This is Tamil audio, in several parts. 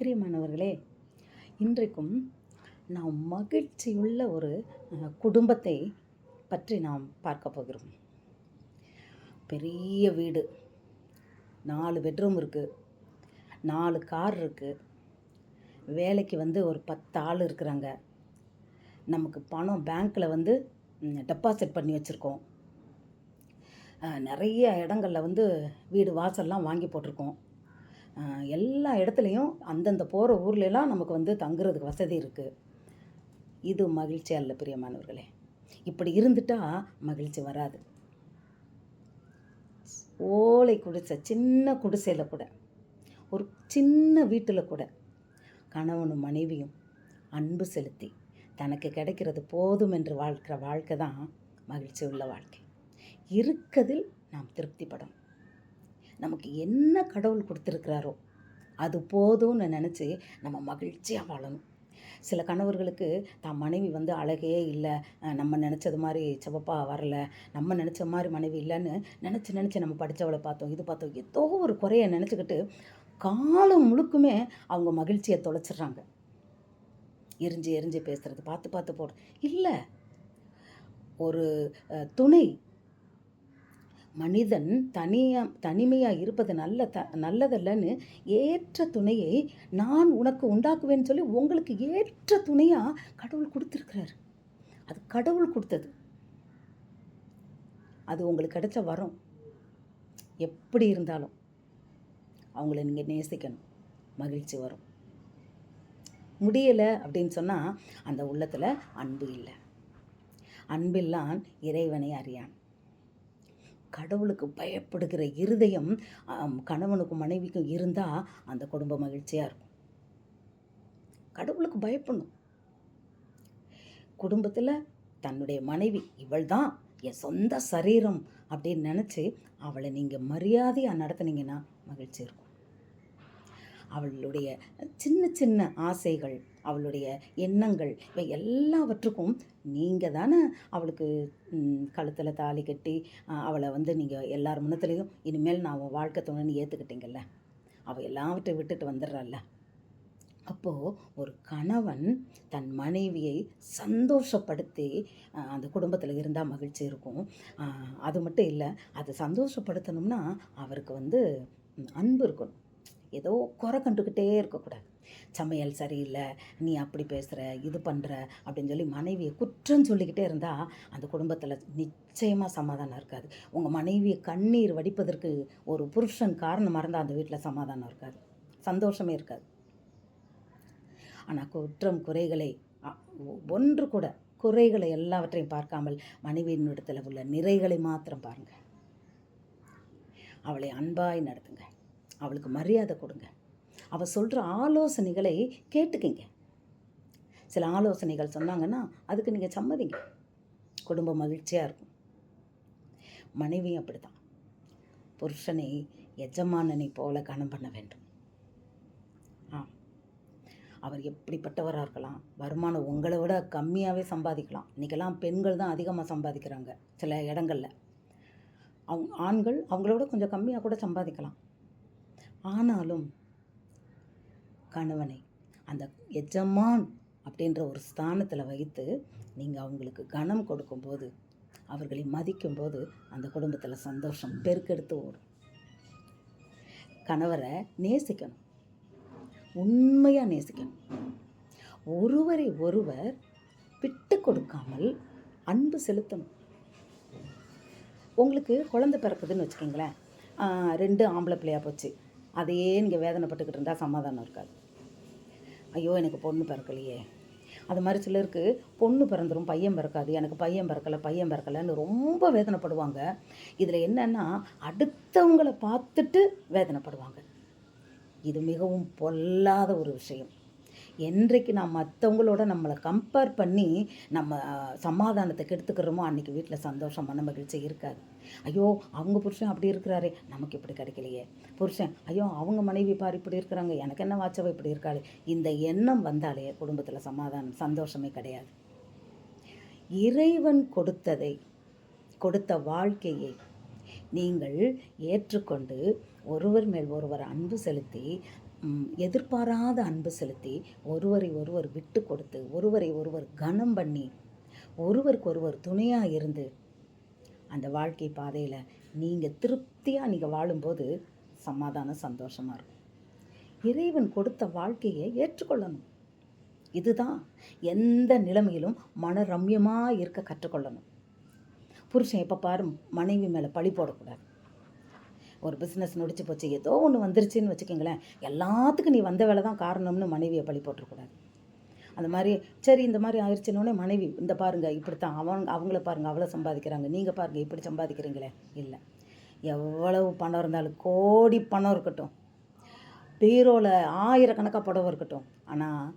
பிரியமானவர்களே இன்றைக்கும் நாம் மகிழ்ச்சியுள்ள ஒரு குடும்பத்தை பற்றி நாம் பார்க்க போகிறோம். பெரிய வீடு நாலு பெட்ரூம் இருக்குது நாலு கார் இருக்குது வேலைக்கு வந்து ஒரு பத்து ஆள் இருக்கிறாங்க. நமக்கு பணம் பேங்க்கில் வந்து டெபாசிட் பண்ணி வச்சுருக்கோம். நிறைய இடங்களில் வந்து வீடு வாசல்லாம் வாங்கி போட்டிருக்கோம். எல்லா இடத்துலையும் அந்தந்த போகிற ஊர்லெலாம் நமக்கு வந்து தங்குறதுக்கு வசதி இருக்குது இது மகிழ்ச்சி அல்ல பிரியமானவர்களே. இப்படி இருந்துட்டா மகிழ்ச்சி வராது. ஓலை குடிசை சின்ன குடிசையில் கூட ஒரு சின்ன வீட்டில் கூட கணவனும் மனைவியும் அன்பு செலுத்தி தனக்கு கிடைக்கிறது போதும் என்று வாழ்க்கிற வாழ்க்கை தான் மகிழ்ச்சி உள்ள வாழ்க்கை. இருக்கதில் நாம் திருப்திப்படணும். நமக்கு என்ன கடவுள் கொடுத்துருக்கிறாரோ அது போதும்னு நினச்சி நம்ம மகிழ்ச்சியாக வாழணும். சில கணவர்களுக்கு தான் மனைவி வந்து அழகே இல்லை. நம்ம நினச்சது மாதிரி செவப்பாக வரல. நம்ம நினச்ச மாதிரி மனைவி இல்லைன்னு நினச்சி நினச்சி நம்ம படித்தவளை பார்த்தோம் இது பார்த்தோம் ஏதோ ஒரு குறைய நினச்சிக்கிட்டு காலம் முழுக்குமே அவங்க மகிழ்ச்சியை தொலைச்சிடுறாங்க. எரிஞ்சு எரிஞ்சு பேசுகிறது பார்த்து பார்த்து போடுறது இல்லை ஒரு துணை மனிதன் தனியாக தனிமையாக இருப்பது நல்ல த நல்லதல்லன்னு ஏற்ற துணையை நான் உனக்கு உண்டாக்குவேன்னு சொல்லி உங்களுக்கு ஏற்ற துணையாக கடவுள் கொடுத்துருக்கிறாரு. அது கடவுள் கொடுத்தது. அது உங்களுக்கு கிடைச்ச வரம். எப்படி இருந்தாலும் அவங்கள நீங்கள் நேசிக்கணும். மகிழ்ச்சி வரும். முடியலை அப்படின்னு சொன்னால் அந்த உள்ளத்தில் அன்பு இல்லை. அன்பில்லான் இறைவனை அறியான். கடவுளுக்கு பயப்படுகிற இருதயம் கணவனுக்கும் மனைவிக்கும் இருந்தால் அந்த குடும்ப மகிழ்ச்சியாக இருக்கும். கடவுளுக்கு பயப்படணும். குடும்பத்தில் தன்னுடைய மனைவி இவள் தான் என் சொந்த சரீரம் அப்படின்னு நினச்சி அவளை நீங்கள் மரியாதையாக நடத்துனீங்கன்னா மகிழ்ச்சி இருக்கும். அவளுடைய சின்ன சின்ன ஆசைகள் அவளுடைய எண்ணங்கள் இவை எல்லாவற்றுக்கும் நீங்கள் தானே அவளுக்கு கழுத்தில் தாலி கட்டி அவளை வந்து நீங்கள் எல்லார் முன்னத்துலேயும் இனிமேல் நான் அவன் வாழ்க்கை துணைன்னு ஏற்றுக்கிட்டீங்கல்ல அவள் எல்லாவற்றையும் விட்டுட்டு வந்துடுறாள்ல. அப்போது ஒரு கணவன் தன் மனைவியை சந்தோஷப்படுத்தி அந்த குடும்பத்தில் இருந்தால் மகிழ்ச்சி இருக்கும். அது மட்டும் இல்லை அதை சந்தோஷப்படுத்தணும்னா அவருக்கு வந்து அன்பு இருக்கணும். ஏதோ குறை கண்டுக்கிட்டே இருக்கக்கூடாது. சமையல் சரியில்லை நீ அப்படி பேசுகிற இது பண்ணுற அப்படின்னு சொல்லி மனைவியை குற்றம் சொல்லிக்கிட்டே இருந்தால் அந்த குடும்பத்தில் நிச்சயமாக சமாதானம் இருக்காது. உங்கள் மனைவியை கண்ணீர் வடிப்பதற்கு ஒரு புருஷன் காரணமாக இருந்தால் அந்த வீட்டில் சமாதானம் இருக்காது. சந்தோஷமே இருக்காது. ஆனால் குற்றம் குறைகளை ஒன்று கூட குறைகளை எல்லாவற்றையும் பார்க்காமல் மனைவியின் இடத்துல உள்ள நிறைகளை மாத்திரம் பாருங்கள் அவளை அன்பாய் நடத்துங்க. அவளுக்கு மரியாதை கொடுங்க. அவள் சொல்கிற ஆலோசனைகளை கேட்டுக்கிங்க. சில ஆலோசனைகள் சொன்னாங்கன்னா அதுக்கு நீங்கள் சம்மதிங்க. குடும்பம் மகிழ்ச்சியாக இருக்கும். மனைவியும் அப்படி தான் புருஷனை எஜமானனை போல கனம் பண்ண வேண்டும். ஆ அவர் எப்படிப்பட்டவராக இருக்கலாம். வருமானம் உங்களை விட கம்மியாகவே சம்பாதிக்கலாம். இன்றைக்கெல்லாம் பெண்கள் தான் அதிகமாக சம்பாதிக்கிறாங்க சில இடங்களில். அவங்க ஆண்கள் அவங்கள விட கொஞ்சம் கம்மியாக கூட சம்பாதிக்கலாம். ஆனாலும் கணவனை அந்த எஜமான் அப்படின்ற ஒரு ஸ்தானத்தில் வைத்து நீங்கள் அவங்களுக்கு கனம் கொடுக்கும்போது அவர்களை மதிக்கும்போது அந்த குடும்பத்தில் சந்தோஷம் பெருக்கெடுத்து ஓடும். கணவரை நேசிக்கணும். உண்மையாக நேசிக்கணும். ஒருவரை ஒருவர் விட்டு கொடுக்காமல் அன்பு செலுத்தணும். உங்களுக்கு குழந்தை பிறக்குதுன்னு வச்சுக்கிங்களேன். ரெண்டு ஆம்பளை பிள்ளையாக போச்சு. அதையே நீங்கள் வேதனைப்பட்டுக்கிட்டு இருந்தால் சமாதானம் இருக்காது. ஐயோ எனக்கு பொண்ணு பிறக்கலையே. அது மாதிரி சிலருக்கு பொண்ணு பிறந்துரும் பையன் பிறக்காது எனக்கு பையன் பிறக்கலை பையன் பிறக்கலைன்னு ரொம்ப வேதனைப்படுவாங்க. இதில் என்னென்னா அடுத்தவங்களை பார்த்துட்டு வேதனைப்படுவாங்க. இது மிகவும் பொல்லாத ஒரு விஷயம். என்றைக்கு நான் மற்றவங்களோட நம்மளை கம்பேர் பண்ணி நம்ம சமாதானத்தை கெடுத்துக்கிறோமோ அன்றைக்கி வீட்டில் சந்தோஷம் மன மகிழ்ச்சி இருக்காது. ஐயோ அவங்க புருஷன் அப்படி இருக்கிறாரே நமக்கு இப்படி கிடைக்கலையே. புருஷன் ஐயோ அவங்க மனைவி பார் இப்படி இருக்கிறாங்க எனக்கு என்ன வாச்சவ இப்படி இருக்காளே. இந்த எண்ணம் வந்தாலே குடும்பத்தில் சமாதானம் சந்தோஷமே கிடையாது. இறைவன் கொடுத்ததை கொடுத்த வாழ்க்கையை நீங்கள் ஏற்றுக்கொண்டு ஒருவர் மேல் ஒருவர் அன்பு செலுத்தி எதிர்பாராத அன்பு செலுத்தி ஒருவரை ஒருவர் விட்டு கொடுத்து ஒருவரை ஒருவர் கனம் பண்ணி ஒருவருக்கு ஒருவர் துணையாக இருந்து அந்த வாழ்க்கை பாதையில் நீங்கள் திருப்தியாக நீங்கள் வாழும்போது சமாதானம் சந்தோஷமாக இருக்கும். இறைவன் கொடுத்த வாழ்க்கையை ஏற்றுக்கொள்ளணும். இதுதான் எந்த நிலைமையிலும் மன ரம்யமாக இருக்க கற்றுக்கொள்ளணும். புருஷன் எப்போ பாரு மனைவி மேலே பழி போடக்கூடாது. ஒரு பிஸ்னஸ் நொடிச்சு போச்சு ஏதோ ஒன்று வந்துருச்சுன்னு வச்சுக்கோங்களேன். எல்லாத்துக்கும் நீ வந்த வேலை தான் காரணம்னு மனைவியை பழி போட்டுருக்கூடாது அந்த மாதிரி சரி இந்த மாதிரி ஆயிடுச்சுன்னொடனே மனைவி இந்த பாருங்க இப்படித்தான் அவங்க அவங்கள பாருங்கள் அவ்வளோ சம்பாதிக்கிறாங்க நீங்கள் பாருங்கள் இப்படி சம்பாதிக்கிறீங்களே. இல்லை. எவ்வளவு பணம் இருந்தாலும் கோடி பணம் இருக்கட்டும். பீரோவில் ஆயிரக்கணக்காக புடவை இருக்கட்டும். ஆனால்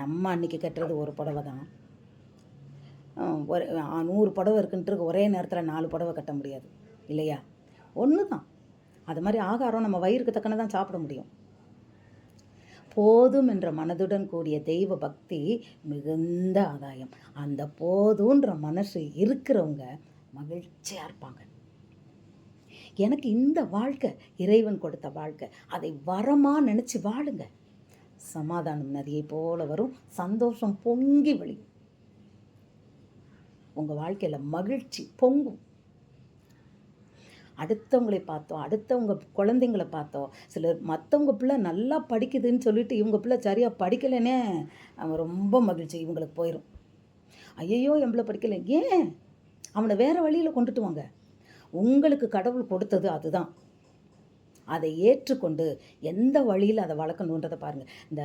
நம்ம அன்றைக்கி கட்டுறது ஒரு புடவை தான். ஒரு நூறு புடவை இருக்குன்ட்டு ஒரே நேரத்தில் நாலு புடவை கட்ட முடியாது. இல்லையா? ஒன்று தான் அது மாதிரி ஆகாரம் நம்ம வயிறுக்கு தக்கன தான் சாப்பிட முடியும். போதும் என்ற மனதுடன் கூடிய தெய்வ பக்தி மிகுந்த ஆதாயம். அந்த போதுன்ற மனசு இருக்கிறவங்க மகிழ்ச்சியாக இருப்பாங்க. எனக்கு இந்த வாழ்க்கை இறைவன் கொடுத்த வாழ்க்கை. அதை வரமாக நினச்சி வாழுங்க. சமாதானம் நதியை போல வரும். சந்தோஷம் பொங்கி வழியும் உங்கள் வாழ்க்கையில் மகிழ்ச்சி பொங்கும். அடுத்தவங்களை பார்த்தோம் அடுத்தவங்க குழந்தைங்களை பார்த்தோம். சிலர் மற்றவங்க பிள்ளை நல்லா படிக்குதுன்னு சொல்லிட்டு இவங்க பிள்ளை சரியாக படிக்கலைன்னே அவன் ரொம்ப மகிழ்ச்சி இவங்களுக்கு போயிடும் ஐயையோ என் பிள்ளை படிக்கலை. ஏன்? அவனை வேறு வழியில் கொண்டுட்டு வாங்க. உங்களுக்கு கடவுள் கொடுத்தது அதுதான். அதை ஏற்றுக்கொண்டு எந்த வழியில் அதை வளர்க்கணுன்றதை பாருங்கள் இந்த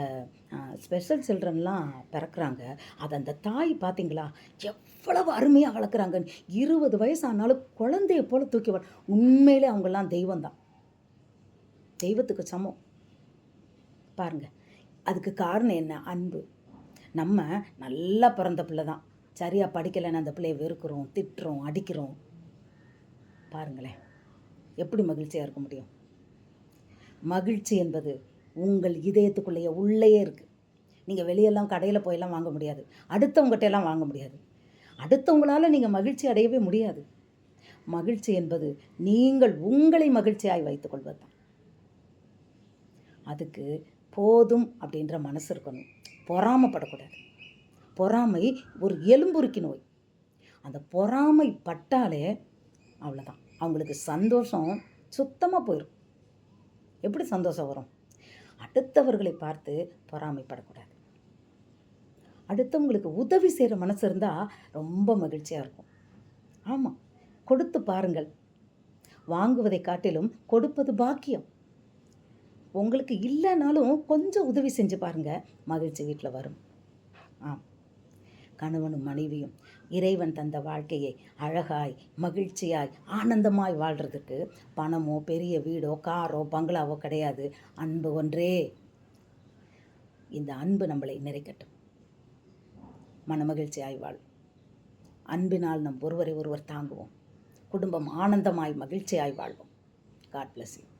ஸ்பெஷல் சில்ட்ரன்லாம் பிறக்கிறாங்க. அதை அந்த தாய் பார்த்தீங்களா எவ்வளவு அருமையாக வளர்க்குறாங்கன்னு. இருபது வயசு ஆனாலும் குழந்தைய போல தூக்கி வள உண்மையிலே அவங்கெல்லாம் தெய்வம்தான். தெய்வத்துக்கு சமம். பாருங்கள் அதுக்கு காரணம் என்ன? அன்பு. நம்ம நல்லா பிறந்த பிள்ளை தான். சரியாக படிக்கலைன்னு அந்த பிள்ளைய வெறுக்கிறோம் திட்டுறோம் அடிக்கிறோம். பாருங்களேன். எப்படி மகிழ்ச்சியாக இருக்க முடியும்? மகிழ்ச்சி என்பது உங்கள் இதயத்துக்குள்ளேயே உள்ளேயே இருக்குது நீங்கள் வெளியெல்லாம் கடையில் போயெல்லாம் வாங்க முடியாது. அடுத்தவங்ககிட்ட எல்லாம் வாங்க முடியாது. அடுத்தவங்களால் நீங்கள் மகிழ்ச்சி அடையவே முடியாது. மகிழ்ச்சி என்பது நீங்கள் உங்களை மகிழ்ச்சியாய் வைத்துக்கொள்வது தான் அதுக்கு போதும் அப்படின்ற மனசு இருக்கணும். பொறாமப்படக்கூடாது. பொறாமை ஒரு எலும்புருக்கி நோய். அந்த பொறாமை பட்டாலே அவ்வளோதான் அவங்களுக்கு சந்தோஷம் சுத்தமாக போயிடும் எப்படி சந்தோஷம் வரும்? அடுத்தவர்களை பார்த்து பொறாமைப்படக்கூடாது. அடுத்தவங்களுக்கு உதவி செய்கிற மனசு இருந்தால் ரொம்ப மகிழ்ச்சியாக இருக்கும். ஆமாம் கொடுத்து பாருங்கள். வாங்குவதை காட்டிலும் கொடுப்பது பாக்கியம். உங்களுக்கு இல்லைனாலும் கொஞ்சம் உதவி செஞ்சு பாருங்கள் மகிழ்ச்சி வீட்டில் வரும். ஆம். கணவனும் மனைவியும் இறைவன் தந்த வாழ்க்கையை அழகாய் மகிழ்ச்சியாய் ஆனந்தமாய் வாழ்கிறதுக்கு பணமோ பெரிய வீடோ காரோ பங்களாவோ கிடையாது. அன்பு ஒன்றே. இந்த அன்பு நம்மளை நிறைக்கட்டும். மனமகிழ்ச்சியாய் வாழ். அன்பினால் நம் ஒருவரை ஒருவர் தாங்குவோம். குடும்பம் ஆனந்தமாய் மகிழ்ச்சியாய் வாழ்வோம். God bless you